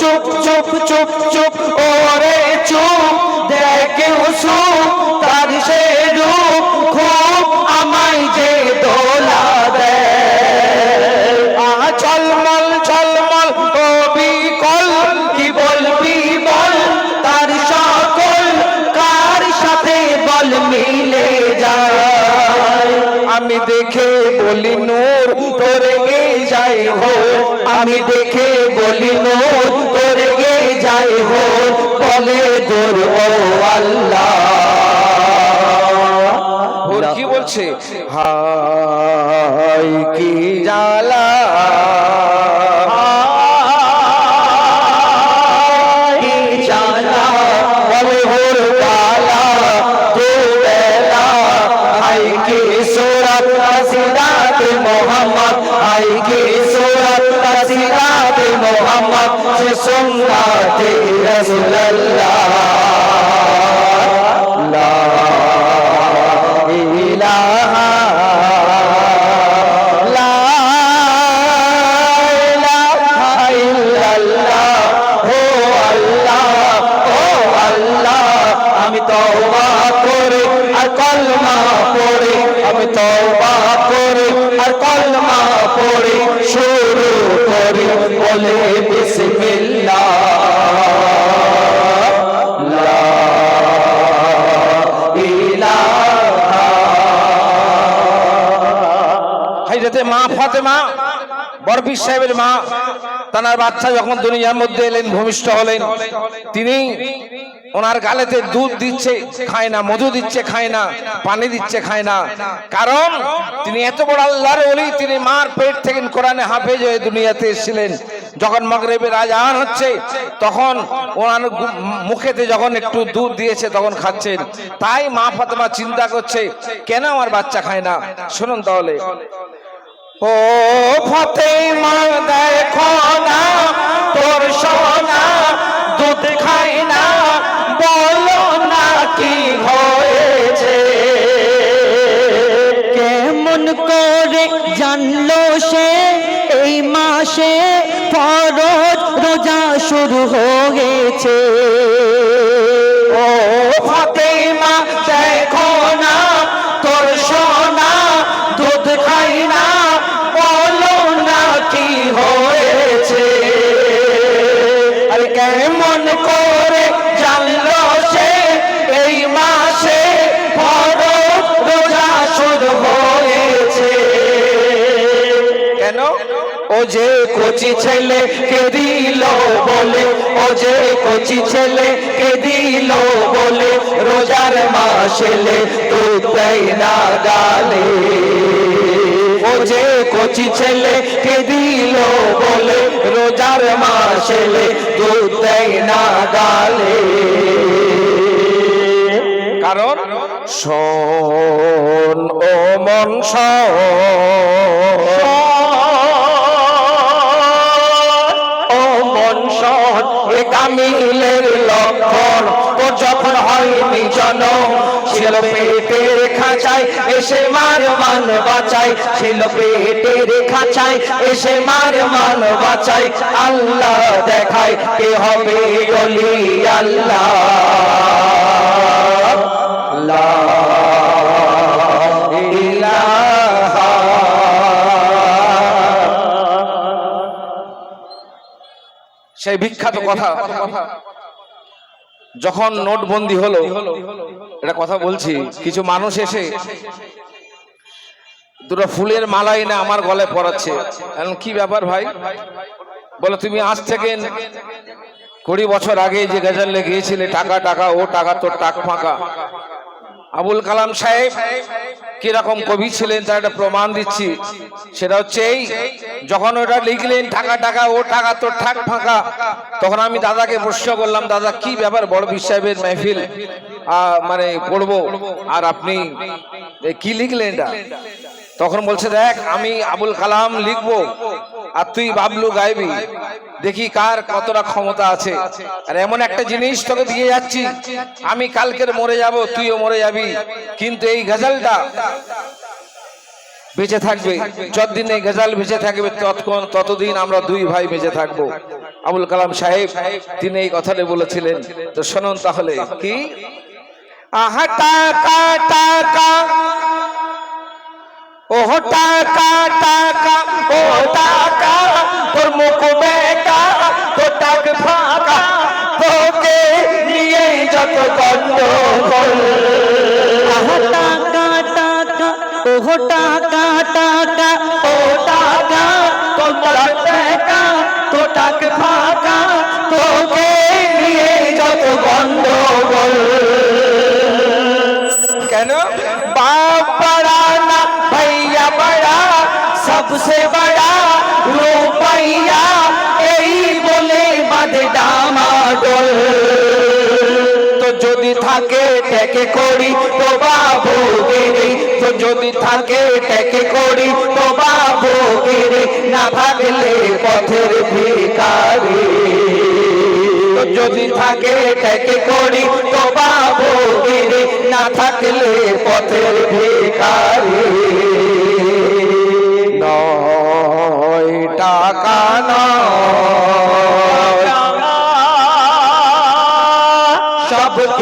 চুপ চুপ চুপ চুপ, ওরে চুপ, দেখে উসু তার সে রূপ খুব আমায় যে দোলা দে আহা যাই হো আমি দেখে বলি নূর তোরে গে যাই হো বলে দোর ও আল্লাহ। কি বলছে? হাই কি জালা সুরত আসিরাত মোহাম্মদ সে সুন্নাতে হাইরাতে মা ফাতেমা, বরফির সাহেবের মা, তানার বাচ্চা যখন দুনিয়ার মধ্যে এলেন, ভূমিষ্ঠ হলেন, তিনি ওনার গালেতে দুধ দিচ্ছে, খায় না, মধু দিচ্ছে, খায় না, পানি দিচ্ছে, খায় না। কারণ তিনি এত বড় আল্লাহর ওলি, তিনি মার পেট থেকে কোরআনে হাফেজ হয়ে দুনিয়াতে এসেছিলেন। যখন মগরেবের আজান হচ্ছে, তখন ওনার মুখেতে যখন একটু দুধ দিয়েছে, তখন খাচ্ছেন। তাই মা ফাতেমা চিন্তা করছে, কেন আমার বাচ্চা খায় না? শুনুন তাহলে। ও ফতেমা, দেখো না না, বলো না হয়েছে? কেমন করে জানলো সে? এই মাসে ফরজ রোজা শুরু হয়েছে। ও যে কচি ছেলে কে দিল বলে? ও যে কচি ছেলে কে দিল বলে? রোজার মাস এলে দুধ দেয় না গালে ও যে কচি ছেলে কে দিল বলে? রোজার মাস এলে দুধ দেয় না গালে কারণ শোন ও মন শোন, কামিলের লক্ষণ ও যখন হয়নি জনম ছিল পেটের খাঁচায় এসে মার মান বাঁচাই। ছিল পেটের খাঁচায় এসে মার মান বাঁচাই। আল্লাহ দেখায় কে হবে অলি আল্লাহ। সেই বিখ্যাত কথা যখন নোটবন্দি হলো এটা কথা বলছি কিছু মানুষ এসে দুটো ফুলের মালা এনে আমার গলায় পরাচ্ছে। এখন কি ব্যাপার ভাই? বলে তুমি আজ থেকে কুড়ি বছর আগে যে গজালে গিয়েছিলে টাকা টাকা ও টাকা তোর টাক ফাঁকা। আবুল কালাম সাহেব কীরকম কবি ছিলেন তার একটা প্রমাণ দিচ্ছি। সেটা হচ্ছে এই, যখন ওটা লিখলেন টাকা টাকা ও টাকা তোর ঠাক, ফাঁকা। তখন আমি দাদাকে প্রশ্ন করলাম, দাদা, কি ব্যাপার বড় সাহেবের মেহফিল? মানে পড়ব আর আপনি কি লিখলেন এটা? তখন বলছে, দেখ, আমি আবুল কালাম লিখব আর তুই বাবলু গাইবি। দেখি কার কতটা ক্ষমতা আছে। আর এমন একটা জিনিস তোকে দিয়ে যাচ্ছি, আমি কালকের মরে যাব, তুইও মরে যাবি। কিন্তু এই গজলটা বেঁচে থাকবে। যতদিন এই গজল বেঁচে থাকবে, ততক্ষণ, ততদিন আমরা দুই ভাই বেঁচে থাকব। আবুল কালাম সাহেব, তিনি এই কথাটা বলেছিলেন। তো শুনুন তাহলে, কি? আহা, টাকা টাকা ও টাকা টাকা, ও টাকা, তোর মুখ বেকা তো টাক ফাঁকা, তোকে নিয়ে যত গন্ডগোল। টাকা টাকা, ওহ টাকা सबसे बड़ा रुपैया এই বলে বাঁধে ডামাডোল তো যদি থাকে টেকে করি তো বাবু গিরি তো যদি থাকে টেকে করি তো বাবু গিরি না থাকলে পথের ভিকারি তো যদি থাকে টেকে করি তো বাবু গিরি না থাকলে পথের ভিকারি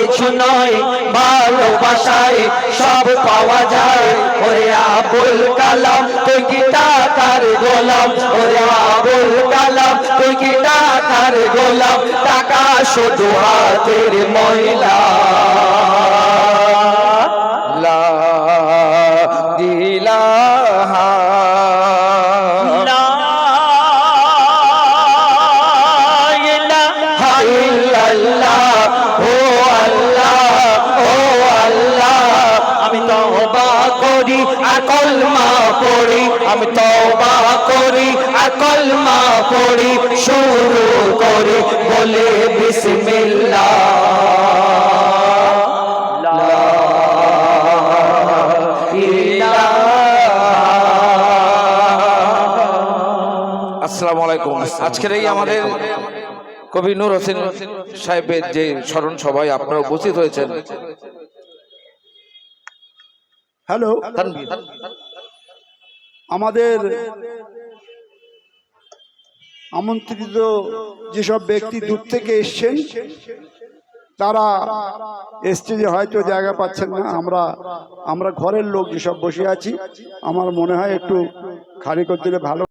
কিছু নয়, ভালোবাসায় সব পাওয়া যায়। ওরে আবুল কালাম, তুই কি টাকার গোলাম? ওরে আবুল কালাম, তুই কি টাকার গোলাম? টাকা শুধু হাতের ময়লা। বলে বিসমিল্লাহ। আসসালামু আলাইকুম। আজকের এই আমাদের কবি নূর হোসেন সাহেবের যে স্মরণ সভায় আপনারা উপস্থিত হয়েছেন। হ্যালো আমাদের আমন্ত্রিত যেসব ব্যক্তি দূর থেকে এসছেন, তারা স্টেজে হয়তো জায়গা পাচ্ছেন না। আমরা আমরা ঘরের লোক যেসব বসে আছি, আমার মনে হয় একটু খালি করে দিলে ভালো